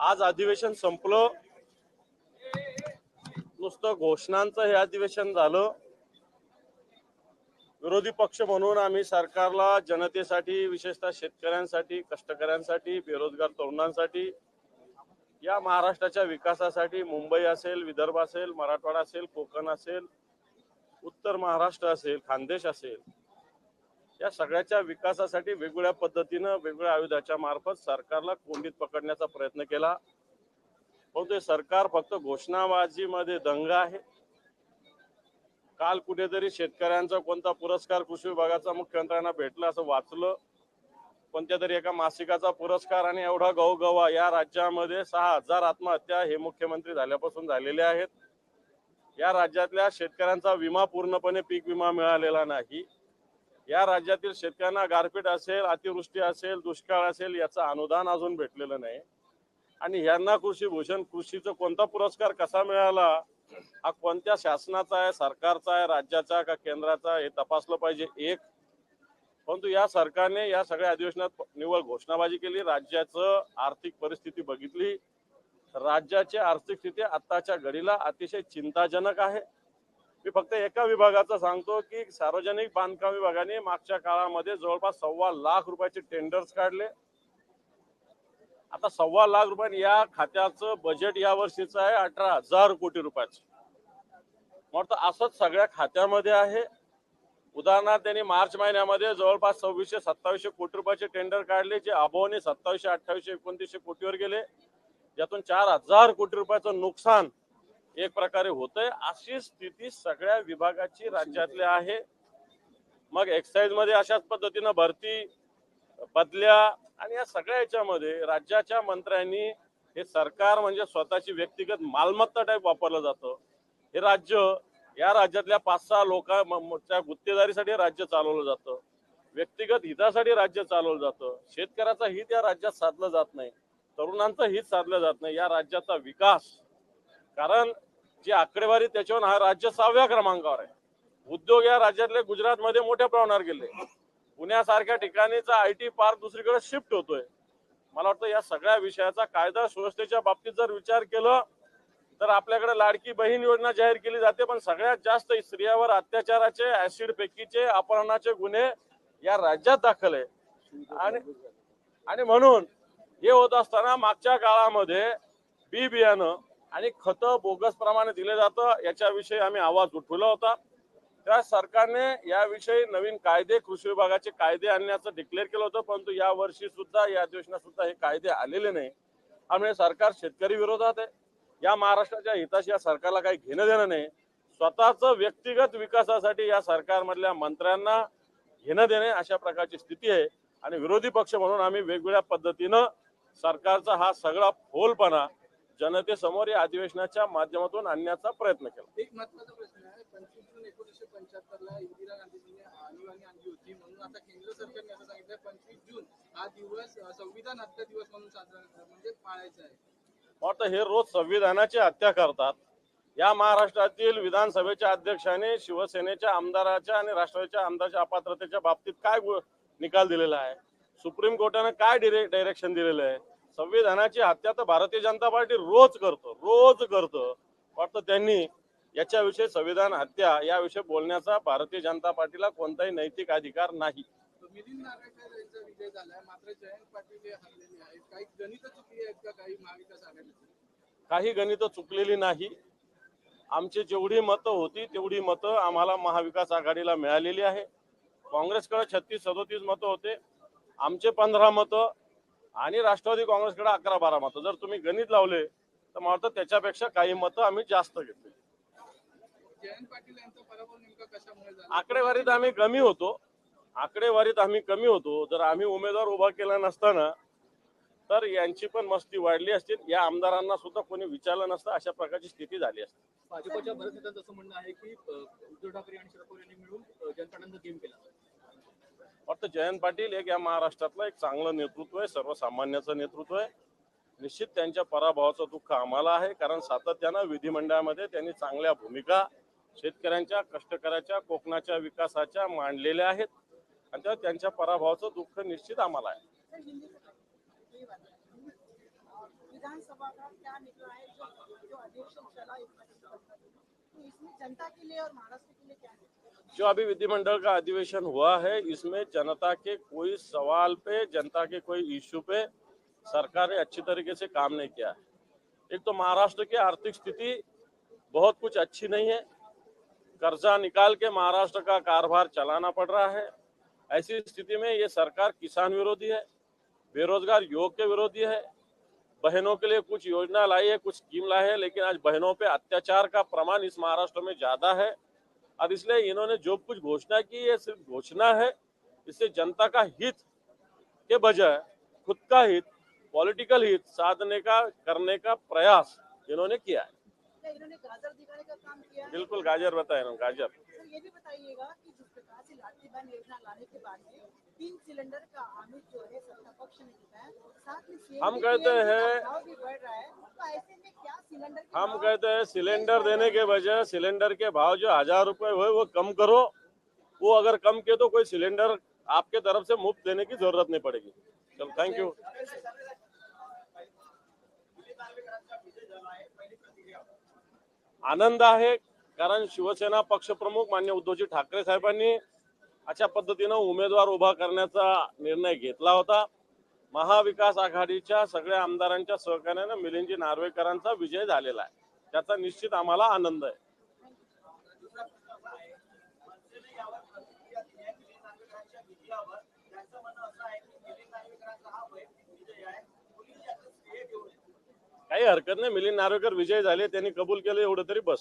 आज अधिवेशन संपलं. नुसतं घोषणांचं हे अधिवेशन झालं. विरोधी पक्ष म्हणून आम्ही सरकारला जनतेसाठी विशेषतः शेतकऱ्यांसाठी कष्टकऱ्यांसाठी बेरोजगार तरुणांसाठी या महाराष्ट्राच्या विकासासाठी मुंबई असेल विदर्भ असेल मराठवाडा असेल कोकण असेल उत्तर महाराष्ट्र असेल खानदेश असेल या सगळ्याच्या विकासासाठी वेगवेगळ्या पद्धतीनं वेगवेगळ्या आयुधाच्या मार्फत सरकारला कोंडीत पकडण्याचा प्रयत्न केला. परंतु हे सरकार फक्त घोषणाबाजीमध्ये दंग आहे. काल कुठेतरी शेतकऱ्यांचा कोणता पुरस्कार कृषी विभागाचा मुख्यमंत्र्यांना भेटला असं वाचलं. कोणत्या तरी एका मासिकाचा पुरस्कार आणि एवढा गवगवा या राज्यामध्ये सहा हजार आत्महत्या हे मुख्यमंत्री झाल्यापासून झालेल्या आहेत. या राज्यातल्या शेतकऱ्यांचा विमा पूर्णपणे पीक विमा मिळालेला नाही. या राज्यातील शेतकऱ्यांना गारपीट असेल अतिवृष्टी असेल दुष्काळ असेल याचं अनुदान अजून भेटलेलं नाही. आणि यांना कृषी भूषण कृषीचा कोणता पुरस्कार कसा मिळाला? हा कोणत्या शासनाचा आहे सरकारचा आहे राज्याचा का केंद्राचा हे तपासलं पाहिजे एक. परंतु या सरकारने या सगळ्या अधिवेशनात निव्वळ घोषणाबाजी केली राज्याचं आर्थिक परिस्थिती बघितली. राज्याची आर्थिक स्थिती आताच्या घडीला अतिशय चिंताजनक आहे. मी फक्त एका विभागाचं सांगतो की सार्वजनिक बांधकाम विभागाने मागच्या काळामध्ये जवळपास सव्वा लाख रुपयाचे टेंडर्स काढले. आता सव्वा लाख रुपये या खात्याचं बजेट या वर्षीचं आहे अठरा हजार कोटी रुपयाचं. मग असंच सगळ्या खात्यामध्ये आहे. उदाहरणार्थ त्यांनी मार्च महिन्यामध्ये जवळपास सव्वीसशे सत्तावीसशे कोटी रुपयाचे टेंडर काढले जे अभावने सत्तावीसशे अठ्ठावीसशे एकोणतीसशे कोटीवर गेले. ज्यातून चार हजार कोटी रुपयाचं नुकसान एक प्रकारे होतंय. अशी स्थिती सगळ्या विभागाची राज्यातली आहे. मग एक्साईजमध्ये अशाच पद्धतीनं भरती बदल्या आणि या सगळ्या याच्यामध्ये राज्याच्या मंत्र्यांनी हे सरकार म्हणजे स्वतःची व्यक्तिगत मालमत्ता टाईप वापरलं जातं. हे राज्य या राज्यातल्या पाच सहा लोकांच्या गुत्तेदारीसाठी राज्य चालवलं जातं. व्यक्तिगत हितासाठी राज्य चालवलं जातं. शेतकऱ्याचं हित या राज्यात साधलं जात नाही. तरुणांचं हित साधलं जात नाही. या राज्याचा विकास. कारण जी आकडेवारी त्याच्यावर हा राज्य सहाव्या क्रमांकावर आहे. उद्योग या राज्यातले गुजरातमध्ये मोठ्या प्रमाणावर गेले. पुण्यासारख्या ठिकाणीचा आय टी पार्क दुसरीकडे शिफ्ट होतोय. मला वाटतं या सगळ्या विषयाचा कायदा सुव्यवस्थेच्या बाबतीत जर विचार केलं तर आपल्याकडे लाडकी बहीण योजना जाहीर केली जाते पण सगळ्यात जास्त स्त्रियावर अत्याचाराचे ऍसिड फेकीचे अपहरणाचे गुन्हे या राज्यात दाखल आहे. आणि आणि म्हणून हे होत असताना मागच्या काळामध्ये बी बियाणं आणि खतं बोगस प्रमाणे दिले जातं याच्याविषयी आम्ही आवाज उठवला होता. त्या सरकारने याविषयी नवीन कायदे कृषी विभागाचे कायदे आणण्याचं डिक्लेअर केलं होतं परंतु या वर्षी सुद्धा या अधिवेशनात सुद्धा हे कायदे आलेले नाही. त्यामुळे सरकार शेतकरी विरोधात आहे. या महाराष्ट्राच्या हिताशी या सरकारला काही घेणं देणं नाही. स्वतःच व्यक्तिगत विकासासाठी या सरकारमधल्या मंत्र्यांना घेणं देणे अशा प्रकारची स्थिती आहे. आणि विरोधी पक्ष म्हणून आम्ही वेगवेगळ्या पद्धतीनं सरकारचा हा सगळा फोलपणा जनतेसमोर या अधिवेशनाच्या माध्यमातून आणण्याचा प्रयत्न केला. एक महत्त्वाचा प्रश्न आहे पंचवीस जून एकोणीसशे पंच्याहत्तर ला इंदिरा गांधीजींनी आणीबाणी आणली होती म्हणून आता केंद्र सरकारने असं सांगितलं पंचवीस जून हा दिवस अ, संविधान हत्या दिवस म्हणून साजरा करा- म्हणजे पाळायचा आहे. वाटतं हे रोज संविधानाची हत्या करतात. या महाराष्ट्रातील विधानसभेच्या अध्यक्षाने शिवसेनेच्या आमदाराच्या आणि राष्ट्रवादीच्या आमदाराच्या अपात्रतेच्या बाबतीत काय निकाल दिलेला आहे? सुप्रीम कोर्टाने काय डायरेक्शन दिलेलं आहे? संविधानाची हत्या तर भारतीय जनता पार्टी रोज करतो रोज करतो. वाटतं त्यांनी याच्याविषयी संविधान हत्या याविषयी बोलण्याचा भारतीय जनता पार्टीला कोणताही नैतिक अधिकार नाही. काही गणित चुकलेली नाही. आमची जेवढी मतं होती तेवढी मतं आम्हाला महाविकास आघाडीला मिळालेली आहे. काँग्रेसकडे छत्तीस सदोतीस मतं होते. आमचे पंधरा मतं आणि राष्ट्रवादी काँग्रेसकडे अकरा बारा मतं. जर तुम्ही गणित लावले तर मला वाटतं त्याच्यापेक्षा काही मतं आम्ही जास्त घेतली. जयंत पाटील यांचा पराभव नेमका कशामुळे झाला? आकडेवारीत आम्ही कमी होतो. आकडेवारीत आम्ही कमी होतो. जर आम्ही उमेदवार उभा केला नसताना तर यांची पण मस्ती वाढली असती. या आमदारांना सुद्धा कोणी विचारलं नसतं. अशा प्रकारची स्थिती झाली असती. भाजपच्या बऱ्याच नेत्यांचं असं म्हणणं आहे की उद्धव ठाकरे आणि शरद पवार यांनी मिळून पाटलांचा गेम केला. वाटतं जयंत पाटील एक या महाराष्ट्रातलं एक चांगलं नेतृत्व आहे सर्वसामान्याचं नेतृत्व आहे. निश्चित त्यांच्या पराभवाचं दुःख आम्हाला आहे कारण सातत्यानं विधिमंडळामध्ये त्यांनी चांगल्या भूमिका शेतकऱ्यांच्या कष्टकऱ्याच्या कोकणाच्या विकासाच्या मांडलेल्या आहेत. आणि त्या त्यांच्या पराभवाचं दुःख निश्चित आम्हाला आहे. विधानसभा का क्या निकला है जो जो चला तो जो अभी विधिमंडल का अधिवेशन हुआ है, इसमें जनता के कोई सवाल पे, जनता के कोई इश्यू पे सरकार ने अच्छी तरीके से काम नहीं किया है। एक तो महाराष्ट्र की आर्थिक स्थिति बहुत कुछ अच्छी नहीं है। कर्जा निकाल के महाराष्ट्र का कारोबार चलाना पड़ रहा है। ऐसी स्थिति में ये सरकार किसान विरोधी है, बेरोजगार युवक के विरोधी है। बहनों के लिए कुछ योजना लाई है, कुछ स्कीम लाई है, लेकिन आज बहनों पे अत्याचार का प्रमाण इस महाराष्ट्र में ज़्यादा है। और इसलिए इन्होंने जो कुछ घोषणा की है सिर्फ़ घोषणा है इससे जनता का हित के बजाय खुद का हित, पॉलिटिकल हित साधने का, करने का प्रयास इन्होंने किया है। इन्होंने गाजर दिखाने का काम किया बिल्कुल गाजर बताए ना गाजर। सर ये भी बताइएगा कि जिस प्रकार से लाठी बहन योजना लाने के बाद में तीन सिलेंडर का आमिर जो है सत्ता पक्ष ने दिया साथ में हम कहते हैं- भी बढ़ रहा है। तो ऐसे में क्या सिलेंडर हम कहते हैं सिलेंडर देने के बजाय सिलेंडर के भाव जो हज़ार रुपए हुए वो कम करो। वो अगर कम किए तो कोई सिलेंडर आपके तरफ़ से मुफ़्त देने की ज़रूरत नहीं पड़ेगी। चलो थैंक यू आनंद आहे कारण शिवसेना पक्षप्रमुख मान्य उद्धवजी ठाकरे साहेबांनी अशा पद्धतीनं उमेदवार उभा करण्याचा निर्णय घेतला होता. महाविकास आघाडीच्या सगळ्या आमदारांच्या सहकार्यानं मिलिंदजी नार्वेकरांचा विजय झालेला आहे. त्याचा निश्चित आम्हाला आनंद आहे. काही हरकत नाही. मिलिंद नारोकर विजय झाले त्यांनी कबूल केलं एवढं तरी बस.